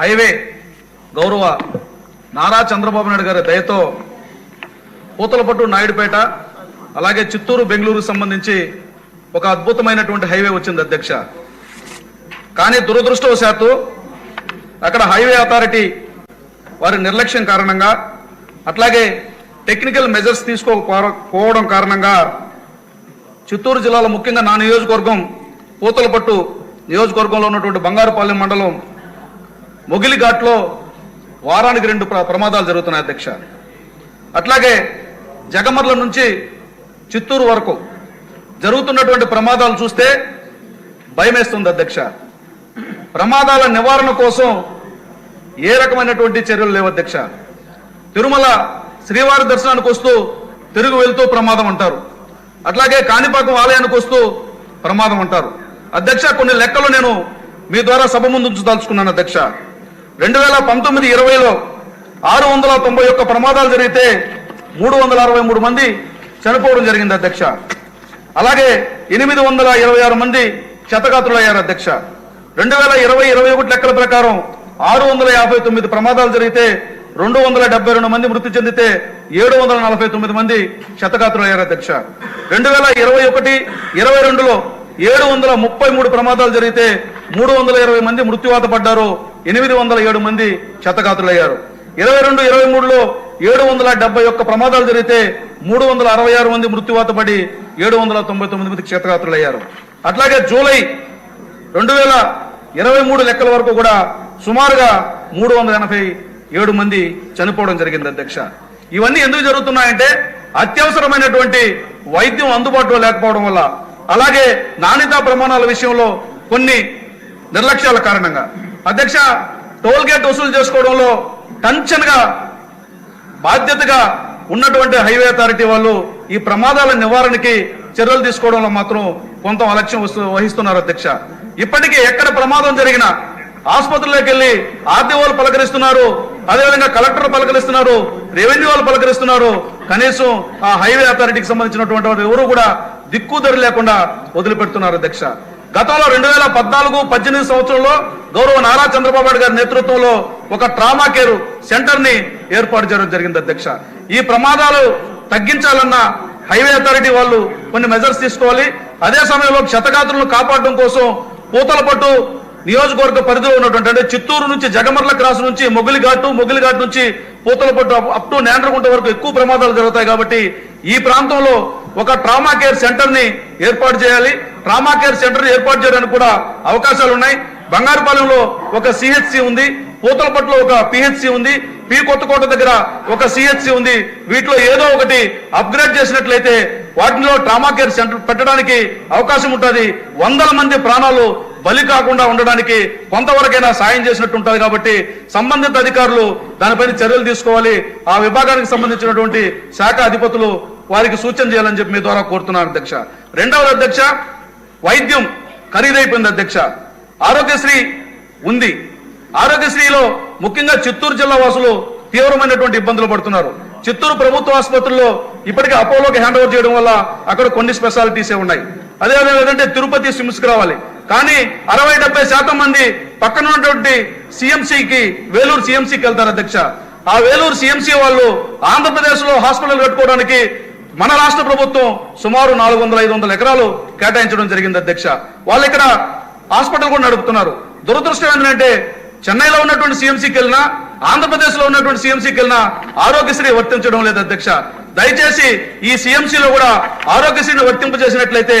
Highway గౌరవ నారా చంద్రబాబు నాయుడు గారి దయతో పూతలపట్టు నాయుడుపేట అలాగే చిత్తూరు బెంగళూరు సంబంధించి ఒక అద్భుతమైనటువంటి హైవే వచ్చింది అధ్యక్ష. కానీ దురదృష్టవశాత్తు అక్కడ హైవే అథారిటీ వారి నిర్లక్ష్యం కారణంగా అట్లాగే టెక్నికల్ మెజర్స్ తీసుకోకపోవడం కారణంగా చిత్తూరు జిల్లాలో ముఖ్యంగా నా నియోజకవర్గం పూతలపట్టు నియోజకవర్గంలో ఉన్నటువంటి బంగారుపాలెం మండలం మొగిలిఘాట్లో వారానికి రెండు ప్ర- ప్రమాదాలు జరుగుతున్నాయి అధ్యక్ష. అట్లాగే జగమర్ల నుంచి చిత్తూరు వరకు జరుగుతున్నటువంటి ప్రమాదాలు చూస్తే భయమేస్తుంది అధ్యక్ష. ప్రమాదాల నివారణ కోసం ఏ రకమైనటువంటి చర్యలు లేవు అధ్యక్ష. తిరుమల శ్రీవారి దర్శనానికి వస్తూ తిరుగు వెళ్తూ ప్రమాదం అంటారు. అట్లాగే కాణిపాకం ఆలయానికి వస్తూ ప్రమాదం అంటారు. అధ్యక్ష కొన్ని లెక్కలు నేను మీ ద్వారా సభ ముందు ఉంచదలుచుకున్నాను అధ్యక్ష. రెండు వేల పంతొమ్మిది ఇరవైలో ఆరు వందల తొంభై ఒక్క ప్రమాదాలు జరిగితే మూడు వందల అరవై మూడు మంది చనిపోవడం జరిగింది అధ్యక్ష. అలాగే ఎనిమిది వందల ఇరవై ఆరు మంది క్షతగాత్రులయ్యారు అధ్యక్ష. రెండు వేల ఇరవై ఇరవై ఒకటి లెక్కల ప్రకారం ఆరు వందల యాభై తొమ్మిది ప్రమాదాలు జరిగితే రెండు వందల డెబ్బై రెండు మంది మృతి చెందితే ఏడు వందల నలభై తొమ్మిది మంది క్షతగాత్రులయ్యారు అధ్యక్ష. రెండు వేల ఇరవై ఒకటి ఇరవై రెండులో ఏడు వందల ముప్పై మూడు ప్రమాదాలు జరిగితే మూడు వందల ఇరవై మంది మృత్యువాత పడ్డారు. ఎనిమిది వందల ఏడు మంది క్షతగాత్రులయ్యారు. ఇరవై రెండు ఇరవై మూడులో ఏడు వందల డెబ్బై ఒక్క ప్రమాదాలు జరిగితే మూడు వందల అరవై ఆరు మంది మృత్యువాత పడి ఏడు వందల తొంభై తొమ్మిది మంది క్షతగాత్రులయ్యారు. అట్లాగే జూలై రెండు వేల ఇరవై మూడు లెక్కల వరకు కూడా సుమారుగా మూడు వందల ఎనభై ఏడు మంది చనిపోవడం జరిగింది అధ్యక్ష. ఇవన్నీ ఎందుకు జరుగుతున్నాయంటే అత్యవసరమైనటువంటి వైద్యం అందుబాటులో లేకపోవడం వల్ల అలాగే నాణ్యతా ప్రమాణాల విషయంలో కొన్ని నిర్లక్ష్యాల కారణంగా. అధ్యక్ష టోల్ గేట్ వసూలు చేసుకోవడంలో టంచన్గా బాధ్యతగా ఉన్నటువంటి హైవే అథారిటీ వాళ్ళు ఈ ప్రమాదాల నివారణకి చర్యలు తీసుకోవడంలో మాత్రం కొంత అలక్ష్యం వస్తు- వహిస్తున్నారు అధ్యక్ష. ఇప్పటికీ ఎక్కడ ప్రమాదం జరిగినా ఆసుపత్రిలోకి వెళ్ళి ఆర్టీఓలు పలకరిస్తున్నారు అదేవిధంగా కలెక్టర్ పలకరిస్తున్నారు రెవెన్యూ వాళ్ళు పలకరిస్తున్నారు. కనీసం ఆ హైవే అథారిటీకి సంబంధించినటువంటి ఎవరు కూడా దిక్కుదరి లేకుండా వదిలిపెడుతున్నారు అధ్యక్ష. గతంలో రెండు వేల పద్నాలుగు పద్దెనిమిది సంవత్సరంలో గౌరవ నారా చంద్రబాబు నాయుడు గారి నేతృత్వంలో ఒక ట్రామా కేర్ సెంటర్ని ఏర్పాటు చేయడం జరిగింది అధ్యక్ష. ఈ ప్రమాదాలు తగ్గించాలన్న హైవే అథారిటీ వాళ్ళు కొన్ని మెజర్స్ తీసుకోవాలి. అదే సమయంలో క్షతగాత్రులను కాపాడడం కోసం పూతలపట్టు నియోజకవర్గ పరిధిలో ఉన్నటువంటి అంటే చిత్తూరు నుంచి జగమర్ల క్రాస్ నుంచి మొగిలిఘాటు మొగిలిఘాట్ నుంచి Puthalapattu up- up to Nendragunta వరకు ఎక్కువ ప్రమాదాలు జరుగుతాయి కాబట్టి ఈ ప్రాంతంలో ఒక ట్రామా కేర్ సెంటర్ని ఏర్పాటు చేయాలి. ట్రామా కేర్ సెంటర్ ఏర్పాటు చేయడానికి కూడా అవకాశాలు ఉన్నాయి. బంగారుపాలెంలో ఒక సిహెచ్సి ఉంది. పూతలపట్లో ఒక పిహెచ్సి ఉంది. పి కొత్తకోట దగ్గర ఒక సిహెచ్సి ఉంది. వీటిలో ఏదో ఒకటి అప్గ్రేడ్ చేసినట్లయితే వాటిలో ట్రామా కేర్ సెంటర్ పెట్టడానికి అవకాశం ఉంటుంది. వందల మంది ప్రాణాలు బలి కాకుండా ఉండడానికి కొంతవరకైనా సాయం చేసినట్టు ఉంటుంది కాబట్టి సంబంధిత అధికారులు దానిపైన చర్యలు తీసుకోవాలి. ఆ విభాగానికి సంబంధించినటువంటి శాఖ అధిపతులు వారికి సూచన చేయాలని చెప్పి మీ ద్వారా కోరుతున్నారు అధ్యక్ష. రెండవది అధ్యక్ష వైద్యం ఖరీదైపోయింది అధ్యక్ష. ఆరోగ్యశ్రీ ఉంది. ఆరోగ్యశ్రీలో ముఖ్యంగా చిత్తూరు జిల్లా వాసులు తీవ్రమైనటువంటి ఇబ్బందులు పడుతున్నారు. చిత్తూరు ప్రభుత్వ ఆసుపత్రుల్లో ఇప్పటికే అపోలోకి హ్యాండ్ ఓవర్ చేయడం వల్ల అక్కడ కొన్ని స్పెషాలిటీసే ఉన్నాయి. అదే ఏంటంటే తిరుపతి సిమ్స్కి రావాలి. కానీ అరవై డెబ్బై శాతం మంది పక్కన ఉన్నటువంటి సిఎంసికి వేలూరు సిఎంసికి వెళ్తారు అధ్యక్ష. ఆ వేలూరు సిఎంసీ వాళ్ళు ఆంధ్రప్రదేశ్లో హాస్పిటల్ కట్టుకోవడానికి మన రాష్ట్ర ప్రభుత్వం సుమారు నాలుగు వందల ఐదు వందల ఎకరాలు కేటాయించడం జరిగింది అధ్యక్ష. వాళ్ళు ఇక్కడ హాస్పిటల్ కూడా నడుపుతున్నారు. దురదృష్టం ఏంటంటే చెన్నైలో ఉన్నటువంటి సీఎంసీకి వెళ్ళినా ఆంధ్రప్రదేశ్లో ఉన్నటువంటి సీఎంసీకి వెళ్ళినా ఆరోగ్యశ్రీ వర్తించడం లేదు అధ్యక్ష. దయచేసి ఈ సీఎంసీలో కూడా ఆరోగ్యశ్రీని వర్తింపజేసినట్లయితే